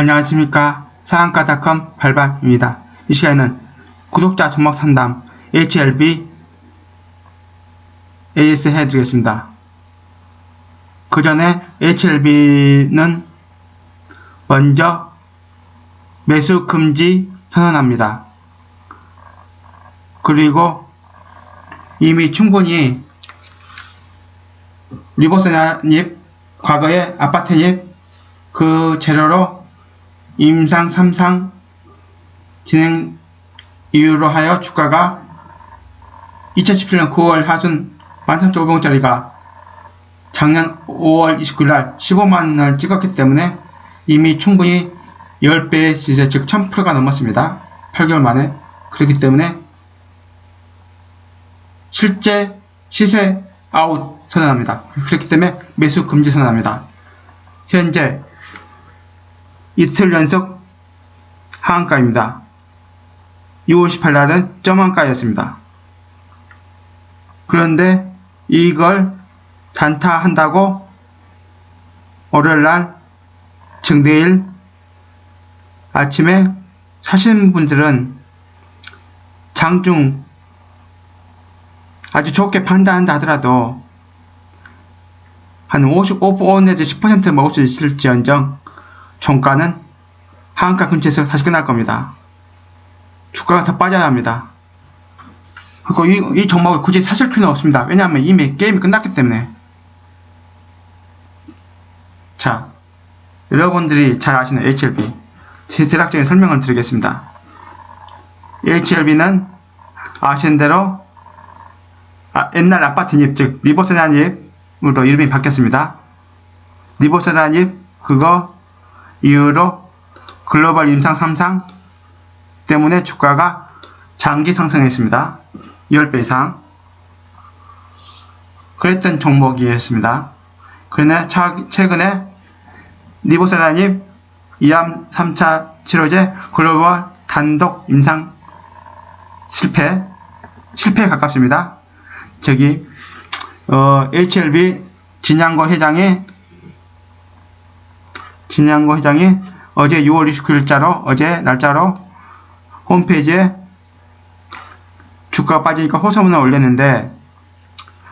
안녕하십니까. 상한가닷컴 발발입니다. 이 시간에는 구독자 손목 상담 HLB AS 해드리겠습니다. 그 전에 HLB는 먼저 매수 금지 선언합니다. 그리고 이미 충분히 리버스나입 과거의 아파트 입 그 재료로 임상 3상 진행 이유로 하여 주가가 2017년 9월 하순 13,500원짜리가 작년 5월 29일 날 15만원을 찍었기 때문에 이미 충분히 10배의 시세 즉 1000%가 넘었습니다. 8개월 만에 그렇기 때문에 실제 시세 아웃 선언합니다. 그렇기 때문에 매수 금지 선언합니다. 현재 이틀 연속 하한가입니다. 6월 18날은 점한가였습니다. 그런데 이걸 단타한다고 월요일날 즉 내일 아침에 사시는 분들은 장중 아주 좋게 판단한다 하더라도 한 55% 내지 10% 먹을 수 있을지언정 종가는 하한가 근처에서 다시 끝날 겁니다. 주가가 더 빠져야 합니다. 그리고 이, 이 종목을 굳이 사실 필요는 없습니다. 왜냐하면 이미 게임이 끝났기 때문에. 자, 여러분들이 잘 아시는 HLB 제 대략적인 설명을 드리겠습니다. HLB는 아시는 대로 아, 옛날 아파트 잎, 즉 난입으로 이름이 바뀌었습니다. 난입 그거 이후로 글로벌 임상 3상 때문에 주가가 장기 상승했습니다. 10배 이상. 그랬던 종목이었습니다. 그러나 최근에 리보세라님 2암 3차 치료제 글로벌 단독 임상 실패, 실패에 가깝습니다. 저기, 어, HLB 진양거 회장이 진양고 회장이 어제 6월 29일자로 어제 날짜로 홈페이지에 주가가 빠지니까 호소문을 올렸는데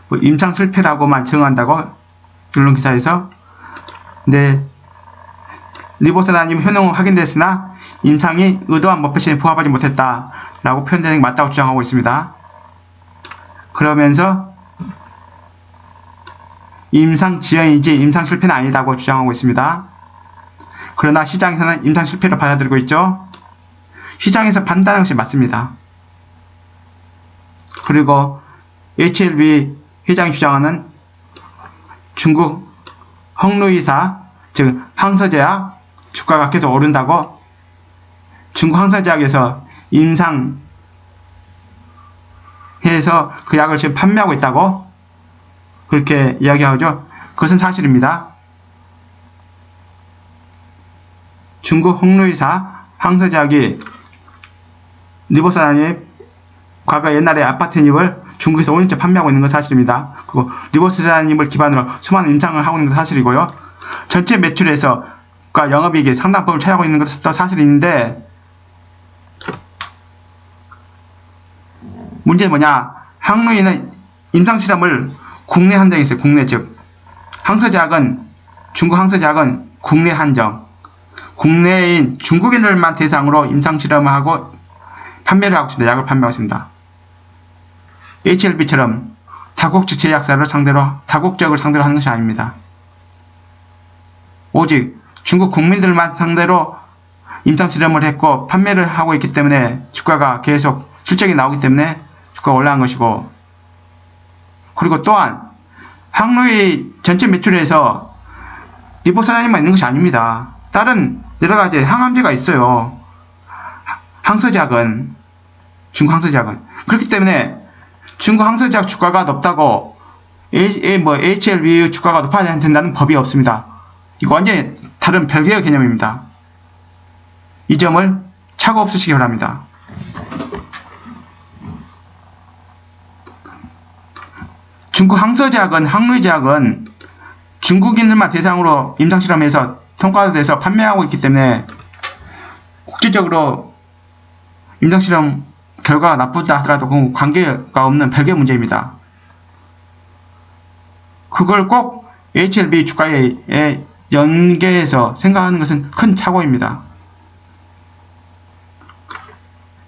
뭐 임상 실패라고만 증언한다고 언론 기사에서 네 리보스라님 효능은 확인됐으나 임상이 의도한 목표치에 부합하지 못했다 라고 표현되는 게 맞다고 주장하고 있습니다. 그러면서 임상 지연이지 임상 실패는 아니다고 주장하고 있습니다. 그러나 시장에서는 임상 실패를 받아들이고 있죠. 시장에서 판단한 것이 맞습니다. 그리고 HLB 회장이 주장하는 중국 헝루이사 즉 항서제약 주가가 계속 오른다고 중국 항서제약에서 임상 해서 그 약을 지금 판매하고 있다고 그렇게 이야기하죠. 그것은 사실입니다. 중국 홍루이사 항서제약이 리보스나님 과거 옛날에 아파트닙을 중국에서 5년째 판매하고 있는 건 사실입니다. 그리고 리보스자님을 기반으로 수많은 임상을 하고 있는 건 사실이고요. 전체 매출에서 과 영업이익이 상당폭을 차지하고 있는 것도 사실인데 문제는 뭐냐 항루이는 임상실험을 국내 한정에 있어요. 국내 즉 항서제약은 중국 항서제약은 국내 한정 국내인 중국인들만 대상으로 임상실험을 하고 판매를 하고 있습니다. 약을 판매하고 있습니다. HLB처럼 다국적 제약사를 상대로 다국적을 상대로 하는 것이 아닙니다. 오직 중국 국민들만 상대로 임상실험을 했고 판매를 하고 있기 때문에 주가가 계속 실적이 나오기 때문에 주가가 올라간 것이고 그리고 또한 항로의 전체 매출에서 리보사나님만 있는 것이 아닙니다. 다른 여러 가지 항암제가 있어요. 항서제약은 중국 항서제약은 그렇기 때문에 중국 항서제약 주가가 높다고 A, A, 뭐 HLB 주가가 높아야 된다는 법이 없습니다. 이거 완전히 다른 별개의 개념입니다. 이 점을 차고 없으시기 바랍니다. 중국 항서제약은 항루제약은 중국인들만 대상으로 임상실험해서 통과돼서 판매하고 있기 때문에 국제적으로 임상실험 결과가 나쁘다 하더라도 그 관계가 없는 별개 문제입니다. 그걸 꼭 HLB 주가에 연계해서 생각하는 것은 큰 착오입니다.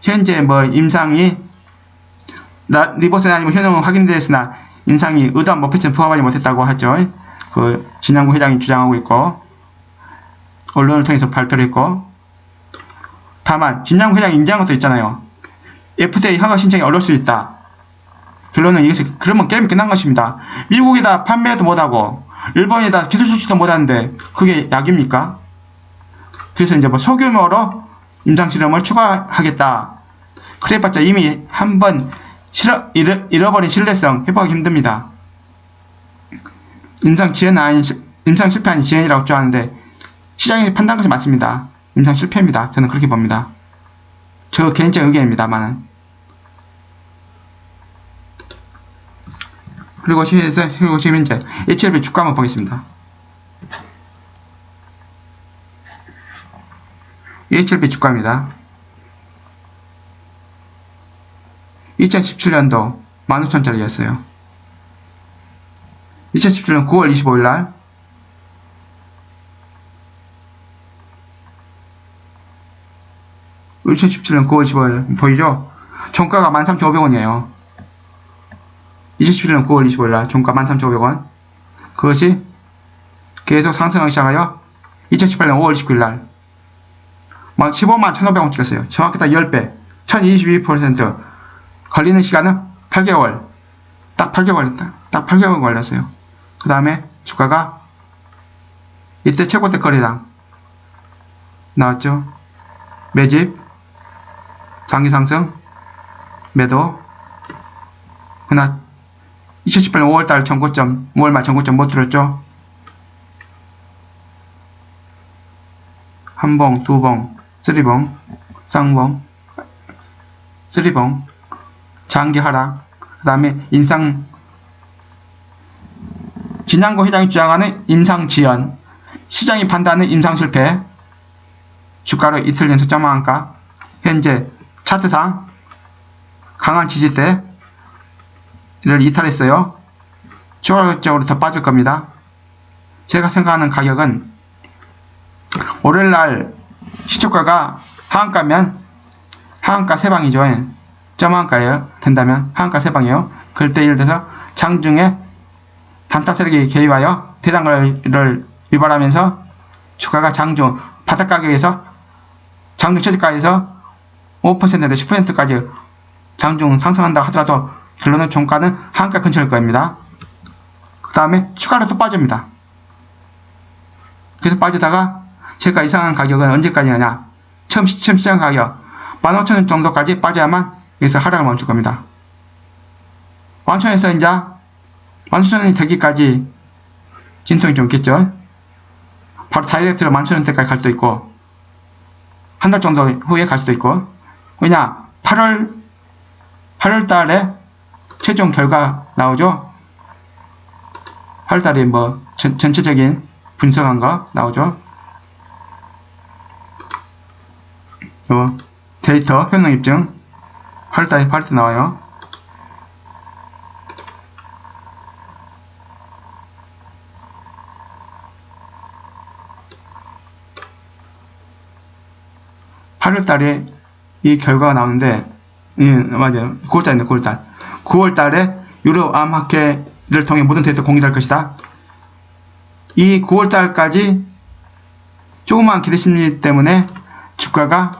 현재 뭐 임상이 라- 리버스나 아니면 효능은 확인되었으나 임상이 의도한 목표치는 부합하지 못했다고 하죠. 그 진양구 회장이 주장하고 있고 언론을 통해서 발표를 했고 다만 진양구 회장이 인정한 것도 있잖아요. FDA 허가 신청이 어려울 수 있다. 결론은 이것이 그러면 게임이 끝난 것입니다. 미국에다 판매도 못하고 일본에다 기술 수출도 못하는데 그게 약입니까? 그래서 이제 뭐 소규모로 임상 실험을 추가하겠다. 그래봤자 이미 한번 잃어버린 신뢰성 회복하기 힘듭니다. 임상 지연 아닌 시- 임상 실패 아닌 지연이라고 주장하는데 시장이 판단한 것이 맞습니다. 임상 실패입니다. 저는 그렇게 봅니다. 저 개인적 의견입니다만은. 그리고 시에서 그리고 지금 이제 HLB 주가 한번 보겠습니다. HLB 주가입니다. 2017년도 15,000짜리였어요. 2017년 9월 25일 날 (2017년 9월 15일) 보이죠? 종가가 13,500원이에요. 2017년 9월 25일 날 종가 13,500원. 그것이 계속 상승하기 시작하여 2018년 5월 29일 날 15만 1,500원 찍었어요. 정확히 딱 10배. 1022% 걸리는 시간은 8개월. 딱 8개월, 딱, 딱 8개월 걸렸어요. 그 다음에 주가가 이때 최고 대 거래량 나왔죠. 매집, 장기 상승, 매도, 그나 2018년 5월달 정고점, 5월 말 정고점 못 들었죠? 한 봉, 두 봉, 쓰리 봉, 쌍봉, 쓰리 봉, 장기 하락, 그 다음에 인상, 진양고 회장이 주장하는 임상 지연, 시장이 판단하는 임상 실패, 주가로 이틀 연속 점화한가, 현재 차트상 강한 지지세, 를 이탈했어요. 추가적으로 더 빠질 겁니다. 제가 생각하는 가격은 월요일날 시초가가 하한가면 하한가 세방이죠. 점한가예요. 된다면 하한가 세방이에요. 그럴 때 예를 들어서 장중에 단타 세력이 개입하여 대량을 유발하면서 주가가 장중 바닥 가격에서 장중 최저가에서 5%에서 10%까지 장중 상승한다 하더라도 결론은 종가는 한가 근처일 겁니다. 그 다음에 추가로 또 빠집니다. 계속 빠지다가 제가 이상한 가격은 언제까지냐 처음, 시- 처음 시장 가격 15,000원 정도까지 빠져야만 여기서 하락을 멈출 겁니다. 완천에서 이제 15,000원이 되기까지 진통이 좀 있겠죠. 바로 다이렉트로 11,000원대까지 갈 수도 있고 한 달 정도 후에 갈 수도 있고 왜냐 8월 8월 달에 최종 결과 나오죠. 8월 달에 뭐 전, 전체적인 분석한 거 나오죠. 요 데이터 효능 입증 8월 달에 8월달 나와요. 팔월 달에 이 결과가 나오는데, 예, 맞아요. 9월달인데, 9월달. 9월 달에 유럽 암학회를 통해 모든 데이터 공개될 것이다. 이 9월 달까지 조그만 기대 심리 때문에 주가가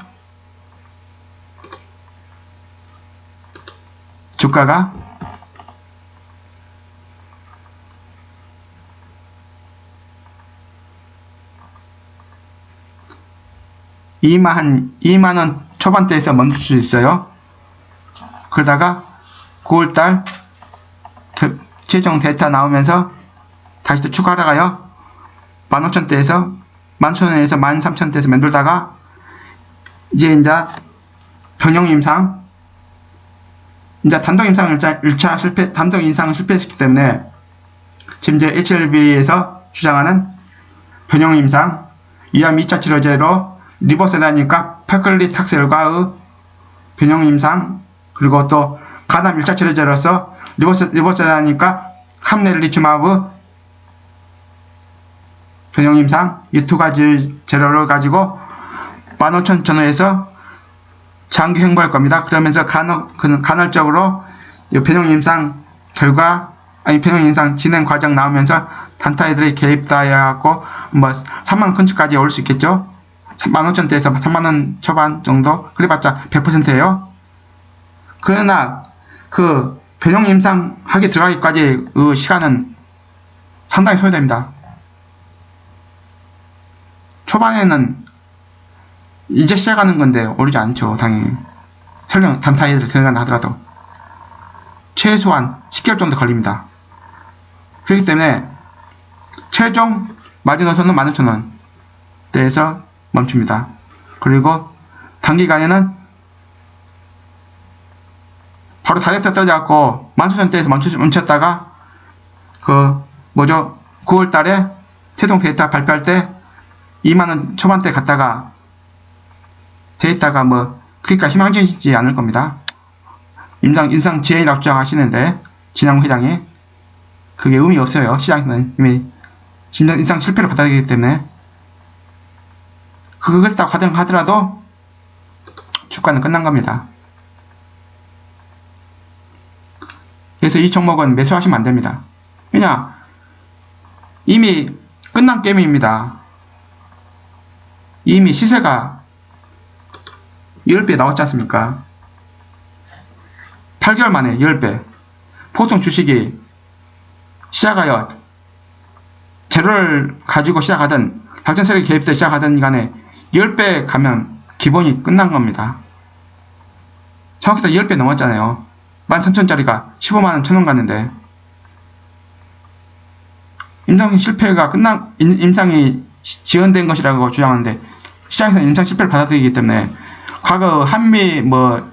주가가 이만 2만 원 초반대에서 멈출 수 있어요. 그러다가 9월달 최종 데이터 나오면서 다시 또 추가 하다가요 15,000대에서 11,000원에서 13,000대에서 맴돌다가 이제 이제 병영 임상 이제 단독 임상 1차, 1차 실패 단독 임상 실패했기 때문에 지금 이제 HLB에서 주장하는 변형 임상 위암 2차 치료제로 리보세라니까 페클리 탁셀과의 변형 임상 그리고 또 간암 1차 치료제로서 리보세, 리보세라니까 함넬리춤하브 변형 임상 이 두 가지 재료를 가지고 15,000 전후에서 장기 행보할 겁니다. 그러면서 간헐, 그 간헐적으로 이 변형 임상 결과 아니 변형 임상 진행 과정 나오면서 단타이들이 개입다해갖고 뭐 3만 컨치까지 올 수 있겠죠. 15,000대에서 3만원 초반 정도 그래봤자 100%예요. 그러나 그 변형 임상 하기 들어가기까지 그 시간은 상당히 소요됩니다. 초반에는 이제 시작하는 건데 오르지 않죠, 당연히. 설령 단타이들 들어간다 하더라도. 최소한 10개월 정도 걸립니다. 그렇기 때문에 최종 마지노선은 15,000원 대에서 멈춥니다. 그리고 단기간에는 바로 다리에서 떨어져갖고 14,000원대에서 멈췄다가 그 뭐죠 9월달에 최종 데이터 발표할 때 2만원 초반대 갔다가 데이터가 뭐 그러니까 희망지지 않을 겁니다. 임상 인상 지혜라고 주장하시는데 진양 회장이 그게 의미 없어요. 시장은 이미 진단 인상 실패를 받아들이기 때문에 그걸 딱 가정하더라도 주가는 끝난 겁니다. 그래서 이 종목은 매수하시면 안 됩니다. 왜냐 이미 끝난 게임입니다. 이미 시세가 10배 나왔지 않습니까? 8개월 만에 10배. 보통 주식이 시작하여 재료를 가지고 시작하든 발전세력이 개입돼 시작하든 간에 10배 가면 기본이 끝난 겁니다. 정확히서 10배 넘었잖아요. 13,000짜리가 15만원 천원 갔는데 임상 실패가 끝난 임상이 지연된 것이라고 주장하는데 시장에서 임상 실패를 받아들이기 때문에 과거 한미 뭐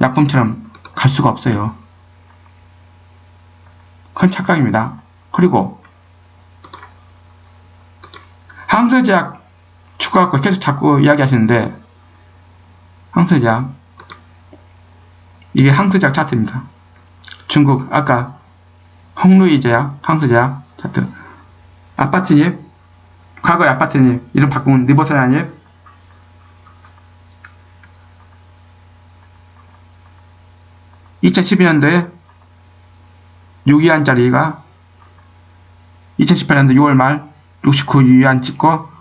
약품처럼 갈 수가 없어요. 큰 착각입니다. 그리고 항서제약 갖고 계속 자꾸 이야기하시는데 항서제약 이게 항서제약 차트입니다. 중국 아까 홍루이 제약 항서제약 차트 아파트잎 과거의 아파트잎 이름 바꾼 리버사나잎 2012년도에 6위안짜리가 2018년도 6월 말 69위안 찍고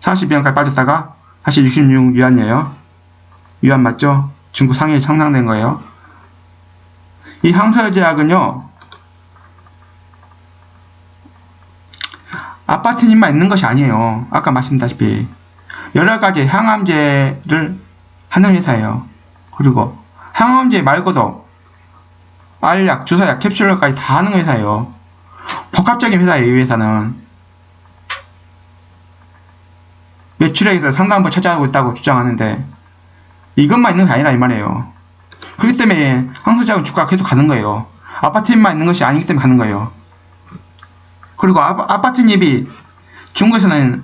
40위안까지 빠졌다가 다시 66위안이에요. 위안 맞죠? 중국 상해에 상상된 거예요. 이 항서제약은요. 아파트님만 있는 것이 아니에요. 아까 말씀드렸다시피 여러 가지 항암제를 하는 회사예요. 그리고 항암제 말고도 알약, 주사약, 캡슐까지 다 하는 회사예요. 복합적인 회사예요, 이 회사는. 매출액에서 상당부 차지하고 있다고 주장하는데 이것만 있는 게 아니라 이 말이에요. 그렇기 때문에 항소작은 주가가 계속 가는 거예요. 아파트잎만 있는 것이 아니기 때문에 가는 거예요. 그리고 아, 아파트잎이 중국에서는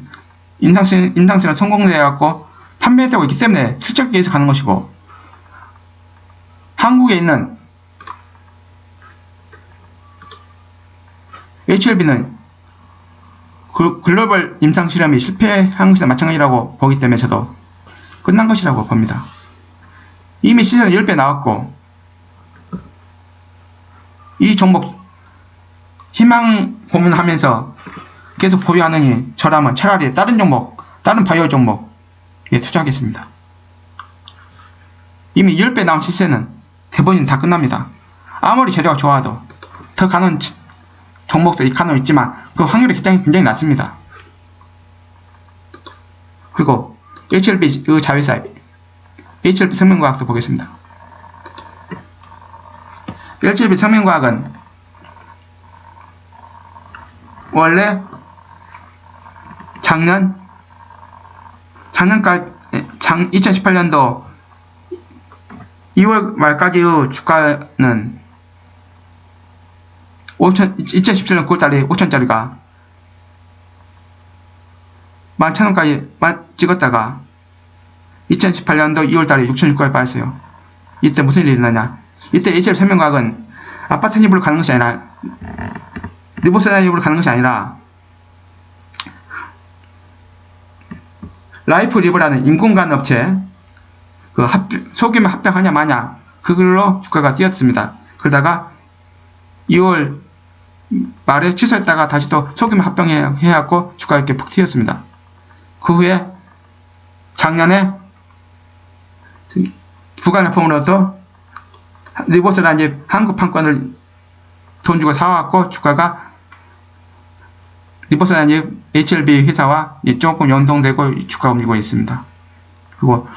임상시, 임상시는 성공되어갖고 판매되고 있기 때문에 실적기에서 가는 것이고 한국에 있는 HLB는 글로벌 임상 실험이 실패한 것이나 마찬가지라고 보기 때문에 저도 끝난 것이라고 봅니다. 이미 시세는 10배 나왔고 이 종목 희망 고문하면서 계속 보유하느니 저라면 차라리 다른 종목, 다른 바이오 종목에 투자하겠습니다. 이미 10배 나온 시세는 대부분 다 끝납니다. 아무리 재료가 좋아도 더 가는 종목도 이 가능 있지만 그 확률이 굉장히 굉장히 낮습니다. 그리고 HLB 그 자회사 HLB 생명과학도 보겠습니다. HLB 생명과학은 원래 작년 작년까지 장 2018년도 2월 말까지의 주가는 5천, 2017년 9월달에 5천짜리가 11,000원까지 찍었다가 2018년도 2월달에 6,600원에 빠졌어요. 이때 무슨 일이 일어나냐? 이때 HL 생명과학은 아파트 입으로 가는 것이 아니라 리보스나 입으로 가는 것이 아니라 라이프 리브라는 인공간 업체 그 합, 소규모 합병하냐 마냐 그걸로 주가가 뛰었습니다. 그러다가 2월 말에 취소했다가 다시 또 소규모 합병해갖고 주가가 이렇게 푹 튀었습니다. 그 후에 작년에 부가납품으로도 리보스라는 이제 한국 판권을 돈 주고 사왔고 주가가 리버스는 이제 HLB 회사와 조금 연동되고 주가가 움직이고 있습니다. 그리고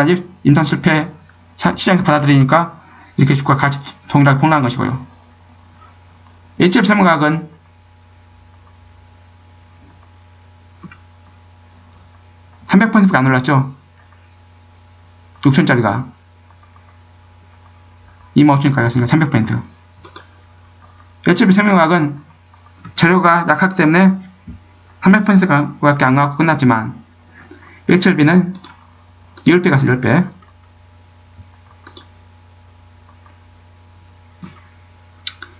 아직 임상 실패 사- 시장에서 받아들이니까 이렇게 주가가 같이 동일하게 폭락한 것이고요. HLB 생명과학은 (300%가) 안 올랐죠. 6천짜리가. 2만 5천까지 갔으니까 300% HLB 생명과학은 재료가 약하기 때문에 300%밖에 안 가고 끝났지만 HLB는 10배 가서 10배.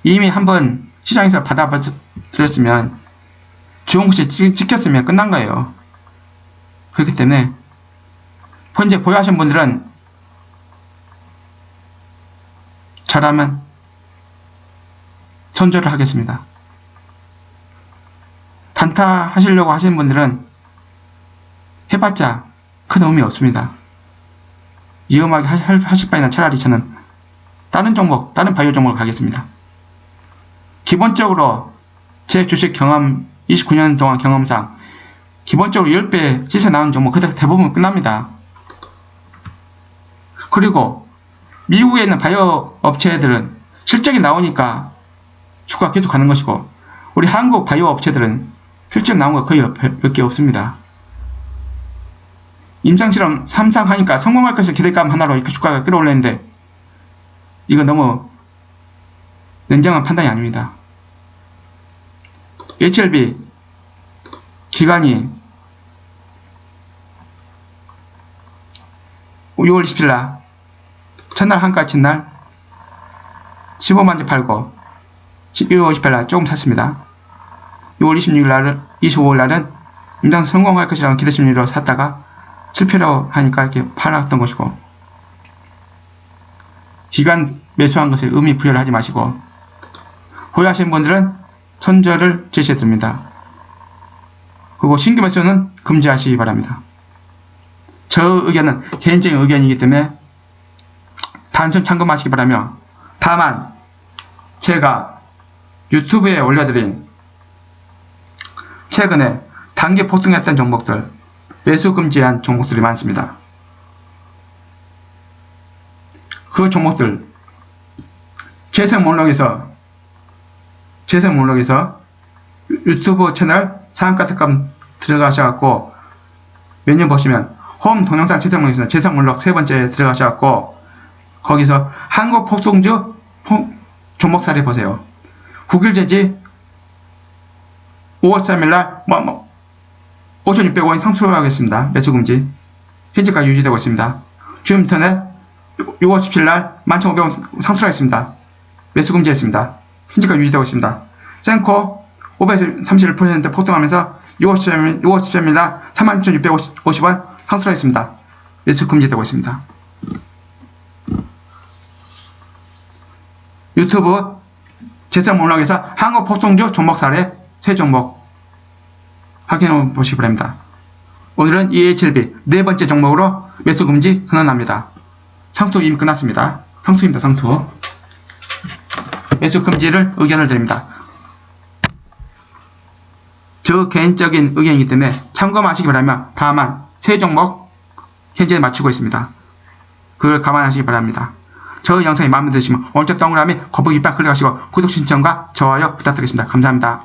이미 한번 시장에서 받아들였으면 주홍시 찍혔으면 끝난 거예요. 그렇기 때문에 현재 보유하신 분들은 저라면 손절을 하겠습니다. 단타 하시려고 하시는 분들은 해봤자 큰 의미 없습니다. 위험하게 하- 하실 바에는 차라리 저는 다른 종목, 다른 바이오 종목을 가겠습니다. 기본적으로 제 주식 경험, 29년 동안 경험상 기본적으로 10배 시세 나온 종목 그대로 대부분 끝납니다. 그리고 미국에 있는 바이오 업체들은 실적이 나오니까 주가가 계속 가는 것이고 우리 한국 바이오 업체들은 실적 나온 거 거의 몇 개 없습니다. 임상실험 3상 하니까 성공할 것을 기대감 하나로 이렇게 주가가 끌어올렸는데 이거 너무 냉정한 판단이 아닙니다. HLB 기간이 6월 27일 날 첫날 한가 친 날 15만주 팔고 6월 28일 날 조금 샀습니다. 6월 26일 날 25일 날은 임상 성공할 것이라는 기대 심리로 샀다가 실패로 하니까 이렇게 팔았던 것이고 기간 매수한 것에 의미 부여를 하지 마시고 보유하시는 분들은 손절을 제시해 드립니다. 그리고 신규 매수는 금지하시기 바랍니다. 저 의견은 개인적인 의견이기 때문에 단순 참고하시기 바라며 다만 제가 유튜브에 올려드린 최근에 단기 폭등했던 종목들 매수 금지한 종목들이 많습니다. 그 종목들 재생 목록에서 재생 목록에서 유튜브 채널 상한가 특감 들어가셔갖고 메뉴 보시면 홈 동영상 재생 목록에서 재생 목록 세 번째 들어가셔갖고 거기서 한국 폭등주 종목 사례 보세요. 9일 제지 5월 3일날 뭐, 뭐 5,600원이 상투하겠습니다. 매수 금지. 현재까지 유지되고 있습니다. 주요 인터넷 6월 17일 11,500원 상투하겠습니다. 매수 금지했습니다. 현재까지 유지되고 있습니다. 센코 531% 폭등하면서 6월 13일, 6월 13일 날 31,650원 상투하겠습니다. 매수 금지되고 있습니다. 유튜브 재생 목록에서 한국 폭등주 종목 사례 세 종목 확인해 보시기 바랍니다. 오늘은 EHLB 네 번째 종목으로 매수 금지 선언합니다. 상투 이미 끝났습니다. 상투입니다. 상투. 매수 금지를 의견을 드립니다. 저 개인적인 의견이기 때문에 참고하시기 바라며 다만 세 종목 현재 맞추고 있습니다. 그걸 감안하시기 바랍니다. 저 영상이 마음에 드시면 오른쪽 동그라미 거북이 빡 클릭하시고 구독 신청과 좋아요 부탁드리겠습니다. 감사합니다.